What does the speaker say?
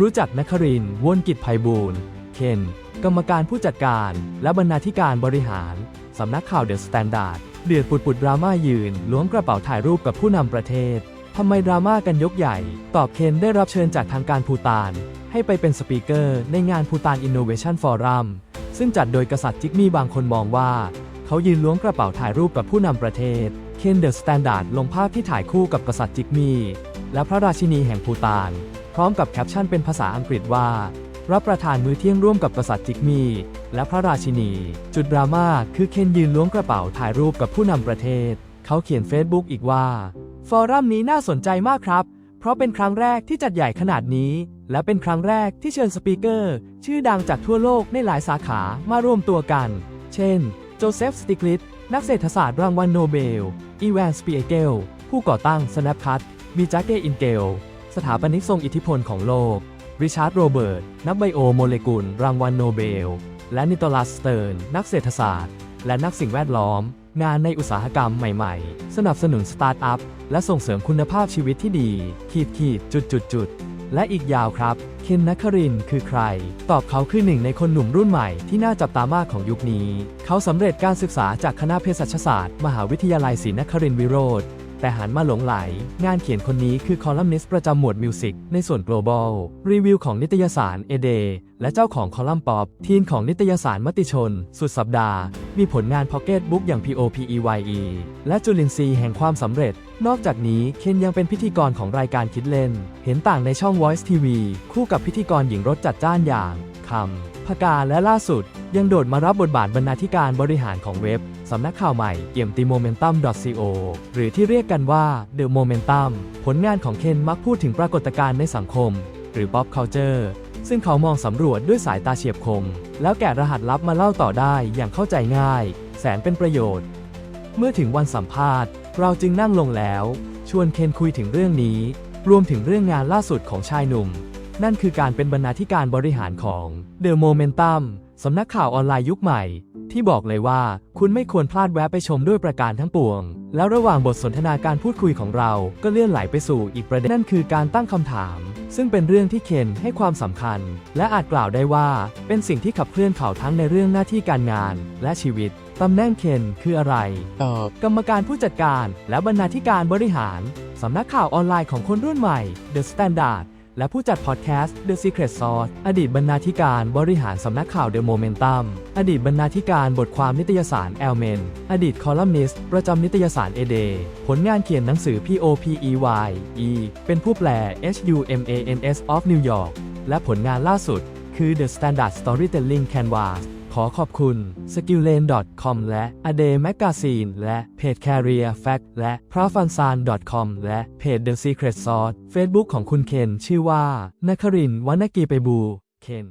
รู้จักนคริน์ว่นกิจไพบูลย์เคน กรรมการผู้จัดการ และบรรณาธิการบริหาร สำนักข่าวเดอะสแตนดาร์ดเดือดปุดปุดดราม่ายืนล้วงกระเป๋าถ่ายรูปกับผู้นำประเทศทำไมดราม่ากันยกใหญ่ ตอบเคนได้รับเชิญจากทางการภูตาน ให้ไปเป็นสปีกเกอร์ในงานภูตานอินโนเวชันฟอรัมซึ่งจัดโดยกษัตริย์จิกมี่บางคนมองว่า เขายืนล้วงกระเป๋าถ่ายรูปกับผู้นำประเทศ เคนเดอะสแตนดาร์ดลงภาพที่ถ่ายคู่กับกษัตริย์จิกมี่และพระราชินีแห่งภูตาน ร้อมกับแคปชั่นเป็นภาษาอังกฤษว่า รับประทานมื้อเที่ยงร่วมกับกษัตริย์จิกมี และพระราชินี จุดดราม่าคือเคนยืนล้วงกระเป๋าถ่ายรูปกับผู้นำประเทศ เขาเขียนเฟซบุ๊กอีกว่า ฟอรัมนี้น่าสนใจมากครับ เพราะเป็นครั้งแรกที่จัดใหญ่ขนาดนี้ และเป็นครั้งแรกที่เชิญสปีกเกอร์ ชื่อดังจากทั่วโลกในหลายสาขามารวมตัวกัน เช่น โจเซฟ สติกลิตนักเศรษฐศาสตร์รางวัลโนเบล อีแวน สปีเกล ผู้ก่อตั้ง Snapchat มีจักเกอินเกล สถาปนิกทรงอิทธิพลของโลก ริชาร์ดโรเบิร์ต นักไบโอโมเลกุล รางวัลโนเบล และนิโตลัสสเติร์น นักเศรษฐศาสตร์ และนักสิ่งแวดล้อม งานในอุตสาหกรรมใหม่ๆ สนับสนุนสตาร์ทอัพ และส่งเสริมคุณภาพชีวิตที่ดี ขีดขีดจุดจุดจุดและอีกยาวครับ เคนนัครินคือใคร ตอบเขาคือหนึ่งในคนหนุ่มรุ่นใหม่ที่น่าจับตามากของยุคนี้ เขาสำเร็จการศึกษาจากคณะเภสัชศาสตร์ มหาวิทยาลัยศรีนครินทร์วิโรธ แต่หันมาหลงไหล งานเขียนคนนี้คือคอลัมนิสต์ประจำหมวดมิวสิกในส่วน global รีวิวของนิตยสารเอเดและเจ้าของคอลัมน์ป๊อปทีนของนิตยสารมติชน สุดสัปดาห์ มีผลงานพ็อกเก็ตบุ๊กอย่าง POPEYE และจุลินทรีย์แห่งความสำเร็จ นอกจากนี้เคนยังเป็นพิธีกรของรายการคิดเล่น เห็นต่างในช่อง Voice TV คู่กับพิธีกรหญิงรถจัดจ้านอย่าง คำพกาและล่าสุด ยังโดดมารับบทบาทบรรณาธิการบริหารของเว็บ สำนักข่าวใหม่เอี่ยมติโมเมนตัม .co หรือที่เรียกกันว่า The Momentum ผลงานของเคนมักพูดถึงปรากฏการณ์ในสังคม หรือ pop culture ซึ่งเขามองสำรวจด้วยสายตาเฉียบคม แล้วแกะรหัสลับมาเล่าต่อได้อย่างเข้าใจง่าย แสนเป็นประโยชน์ เมื่อถึงวันสัมภาษณ์ เราจึงนั่งลงแล้ว ชวนเคนคุยถึงเรื่องนี้ รวมถึงเรื่องงานล่าสุดของชายหนุ่ม นั่นคือการเป็นบรรณาธิการบริหารของ The Momentum สำนักข่าวออนไลน์ยุคใหม่ ที่บอกเลยว่าคุณไม่ควรพลาดแวะไปชมด้วยประการทั้งปวง แล้วระหว่างบทสนทนาการพูดคุยของเรา ก็เลื่อนไหลไปสู่อีกประเด็นนั่นคือการตั้งคำถาม ซึ่งเป็นเรื่องที่เคนให้ความสำคัญ และอาจกล่าวได้ว่าเป็นสิ่งที่ขับเคลื่อนเขาทั้งในเรื่องหน้าที่การงาน และชีวิตตำแหน่งเคนคืออะไร ตอบ กรรมการผู้จัดการและบรรณาธิการบริหารสำนักข่าวออนไลน์ของคนรุ่นใหม่ The Standard และผู้จัดพอดแคสต์ The Secret Sauce อดีตบรรณาธิการบริหารสำนักข่าว The Momentum อดีตบรรณาธิการบทความนิตยสาร e l m e n อดีตคอลัมนิสต์ประจำนิตยสาร A Day ผลงานเขียนหนังสือ POPEY E เป็นผู้แปล HUMANS of New York และผลงานล่าสุดคือ The Standard Storytelling Canvas อขอบคุณ skillane.com และ a d a y Magazine และเพจ Career Fact และ p r a f a n s a n com และเพจ The Secret Sauce Facebook ของคุณเคนชื่อว่านครินวันกีไปบู เคน